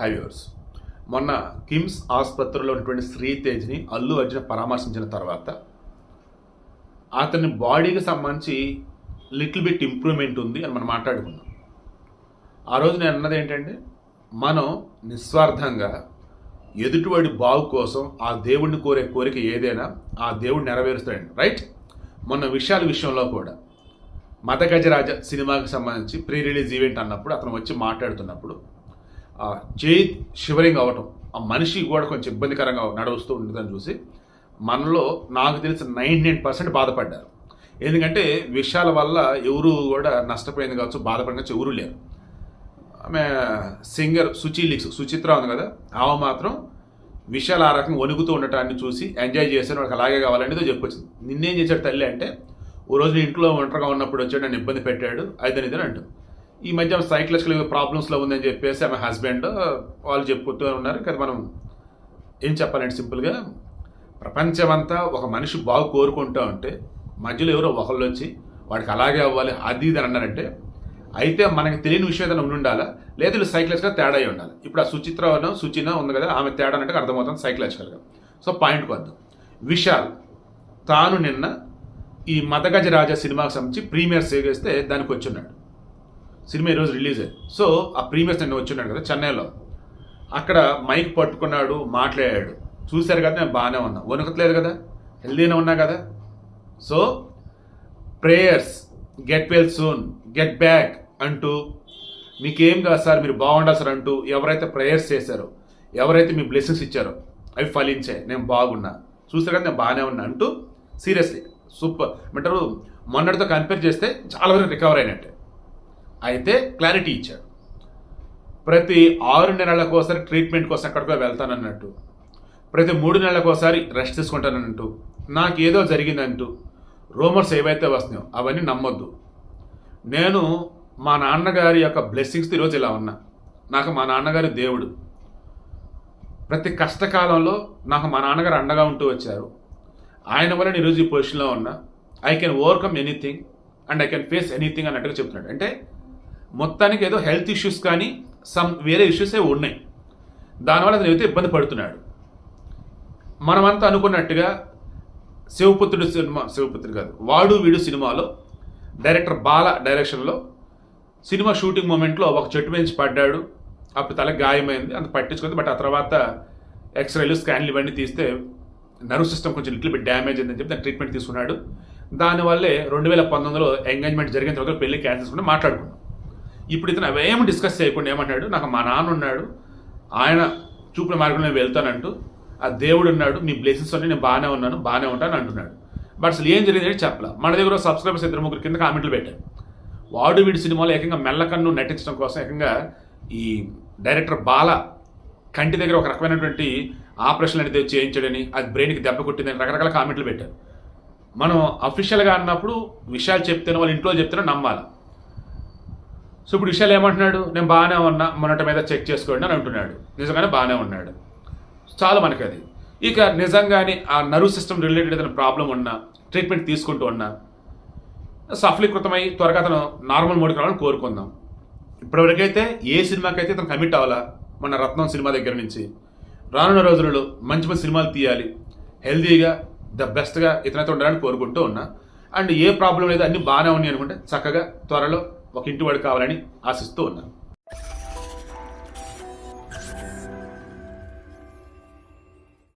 హైవేర్స్ మొన్న కిమ్స్ ఆసుపత్రిలో ఉన్నటువంటి శ్రీతేజ్ని అల్లు అర్జున్ పరామర్శించిన తర్వాత అతని బాడీకి సంబంధించి లిటిల్ బిట్ ఇంప్రూవ్మెంట్ ఉంది అని మనం మాట్లాడుకున్నాం. ఆ రోజు నేను అన్నది ఏంటంటే మనం నిస్వార్థంగా ఎదుటివాడి బాగు కోసం ఆ దేవుడిని కోరే కోరిక ఏదైనా ఆ దేవుడు నెరవేరుస్తాడండి రైట్ మొన్న విషయాల విషయంలో కూడా మత గజరాజ సినిమాకి సంబంధించి ప్రీ రిలీజ్ ఈవెంట్ అన్నప్పుడు అతను వచ్చి మాట్లాడుతున్నప్పుడు చేయి షివరింగ్ అవ్వటం ఆ మనిషి కూడా కొంచెం ఇబ్బందికరంగా నడుస్తూ ఉండదని చూసి మనలో నాకు తెలిసి నైంటీ నైన్ పర్సెంట్ బాధపడ్డారు. ఎందుకంటే విషయాల వల్ల ఎవరు కూడా నష్టపోయింది కావచ్చు బాధపడిన కావచ్చు ఎవరు లేరు. ఆమె సింగర్ సుచి లిక్స్ సుచిత్ర ఉంది కదా ఆమె మాత్రం విషయాలు ఆ రకంగా వణుకుతూ ఉండటాన్ని చూసి ఎంజాయ్ చేశాను వాళ్ళకి అలాగే కావాలనేదో చెప్పొచ్చింది. నిన్నేం చేశాడు తల్లి అంటే ఓ రోజు ఇంట్లో ఒంటరిగా ఉన్నప్పుడు వచ్చాడు నన్ను ఇబ్బంది పెట్టాడు అదని ఇదని అంటుంది ఈ మధ్య సైకలాజికల్ ప్రాబ్లమ్స్లో ఉందని చెప్పేసి ఆమె హస్బెండ్ వాళ్ళు చెప్పుతూ ఉన్నారు. కదా మనం ఏం చెప్పాలంటే సింపుల్గా ప్రపంచమంతా ఒక మనిషి బాగు కోరుకుంటా ఉంటే మధ్యలో ఎవరో ఒకళ్ళు వచ్చి వాడికి అలాగే అవ్వాలి అది ఇది అని అన్నారంటే అయితే మనకి తెలియని విషయం ఏదైనా ఉండాలా లేదా వీళ్ళు సైకలాజికల్గా తేడా అయి ఉండాలి. ఇప్పుడు ఆ సుచిత్ర సుచిన ఉంది కదా ఆమె తేడా అంటే అర్థమవుతుంది సైకలాజికల్గా సో పాయింట్కి వద్దాం. విశాల్ తాను నిన్న ఈ మదగజ రాజా సినిమాకి సంబంధించి ప్రీమియర్ సేవ్ చేస్తే దానికి వచ్చున్నాడు సినిమా ఈరోజు రిలీజ్. అయ్యింది సో ఆ ప్రీమియర్స్ నేను వచ్చున్నాడు కదా చెన్నైలో. అక్కడ మైక్ పట్టుకున్నాడు మాట్లాడాడు. చూశారు కదా నేను బాగానే ఉన్నా. వణుకట్లేదు కదా హెల్దీనే ఉన్నా కదా. So prayers get well soon get back అంటూ మీకేం కాదు సార్ మీరు బాగుండాలి సార్ అంటూ ఎవరైతే ప్రేయర్స్ చేశారో ఎవరైతే మీ బ్లెస్సింగ్స్ ఇచ్చారో అవి ఫలించాయి నేను బాగున్నా. చూస్తే కదా నేను బాగానే ఉన్నా అంటూ సీరియస్లీ సూపర్. అంటారు మొన్నటితో కంపేర్ చేస్తే చాలా వరకు రికవర్ అయినట్టే. అయితే క్లారిటీ ఇచ్చాడు. ప్రతి ఆరు నెలలకు ఒకసారి ట్రీట్మెంట్ కోసం ఎక్కడికో వెళ్తానన్నట్టు. ప్రతి మూడు నెలలకు ఒకసారి రెస్ట్ తీసుకుంటానంటూ నాకు ఏదో జరిగిందంటూ రూమర్స్ ఏవైతే వస్తున్నాయో అవన్నీ నమ్మొద్దు. నేను మా నాన్నగారి యొక్క బ్లెస్సింగ్స్ ఈరోజు ఇలా ఉన్నా. నాకు మా నాన్నగారి దేవుడు. ప్రతి కష్టకాలంలో నాకు మా నాన్నగారు అండగా ఉంటూ వచ్చారు. ఆయన వల్ల నేను ఈరోజు ఈ పొజిషన్లో ఉన్నా. I can overcome anything and I can face anything అన్నట్టుగా చెప్తున్నాడు. అంటే మొత్తానికి ఏదో హెల్త్ ఇష్యూస్ కానీ సమ్ వేరే ఇష్యూసే ఉన్నాయి. దానివల్ల అతను అయితే ఇబ్బంది పడుతున్నాడు. మనమంతా అనుకున్నట్టుగా శివపుత్రుడు సినిమా శివపుత్రుడు కాదు వాడు వీడు సినిమాలో డైరెక్టర్ బాల డైరెక్షన్లో సినిమా షూటింగ్ మూమెంట్లో ఒక చెట్టు నుంచి పడ్డాడు. అప్పుడు తల గాయమైంది. అంత పట్టించుకుంది. బట్ ఆ తర్వాత ఎక్స్రేలు స్కాన్లు ఇవన్నీ తీస్తే నర్వ్ సిస్టమ్ కొంచెం లిటిల్ బిట్ డ్యామేజ్ అయిందని చెప్పి దాని ట్రీట్మెంట్ తీసుకున్నాడు. దానివల్లే రెండు వేల పంతొమ్మిదిలో ఎంగేజ్మెంట్ జరిగిన తర్వాత పెళ్ళి క్యాన్సిల్ చేసుకుంటే మాట్లాడుకున్నాం. ఇప్పుడు ఇతను అవేం డిస్కస్ చేయకుండా ఏమన్నాడు నాకు మా నాన్న ఉన్నాడు. ఆయన చూపిన మార్గంలో నేను వెళ్తానంటూ ఆ దేవుడు ఉన్నాడు మీ బ్లెస్సింగ్స్ అన్ని నేను బాగానే ఉన్నాను బాగానే ఉంటాను అంటున్నాడు. బట్ అసలు ఏం జరిగిందని చెప్పలా. మన దగ్గర సబ్స్క్రైబర్స్ ఇద్దరు ముగ్గురు కింద కామెంట్లు పెట్టారు. వాడు వీడి సినిమాలో ఏకంగా మెల్లకన్ను నటించడం కోసం ఏకంగా ఈ డైరెక్టర్ బాల కంటి దగ్గర ఒక రకమైనటువంటి ఆపరేషన్ అనేది చేయించడని అది బ్రెయిన్కి దెబ్బ కొట్టిందని రకరకాల కామెంట్లు పెట్టారు. మనం అఫీషియల్గా అన్నప్పుడు విషయాలు చెప్తేనే వాళ్ళు ఇంట్లో చెప్తేనే నమ్మాలి? సో ఇప్పుడు విషయాలు ఏమంటున్నాడు? నేను బాగానే ఉన్నా మొన్నటి మీద చెక్ చేసుకోండి అని అంటున్నాడు. నిజంగానే బాగానే ఉన్నాడు. చాలా మనకి అది. ఇక నిజంగానే ఆ నర్వ్ సిస్టమ్ రిలేటెడ్ ఏదైనా ప్రాబ్లం ఉన్నా ట్రీట్మెంట్ తీసుకుంటూ ఉన్నా సఫలీకృతమై త్వరగా అతను నార్మల్ మోడ్కి రావాలని కోరుకుందాం. ఇప్పటివరకైతే ఏ సినిమాకైతే ఇతను కమిట్ అవ్వాలా? మన రత్నం సినిమా దగ్గర నుంచి. రానున్న రోజులలో మంచి మంచి సినిమాలు తీయాలి. హెల్దీగా ద బెస్ట్గా ఇతనైతే ఉండాలని కోరుకుంటూ ఉన్నా. అండ్ ఏ ప్రాబ్లం లేదు అన్నీ బాగానే ఉన్నాయి అనుకుంటే చక్కగా త్వరలో ఒక ఇంటి వాడు కావాలని ఆశిస్తూ ఉన్నాను.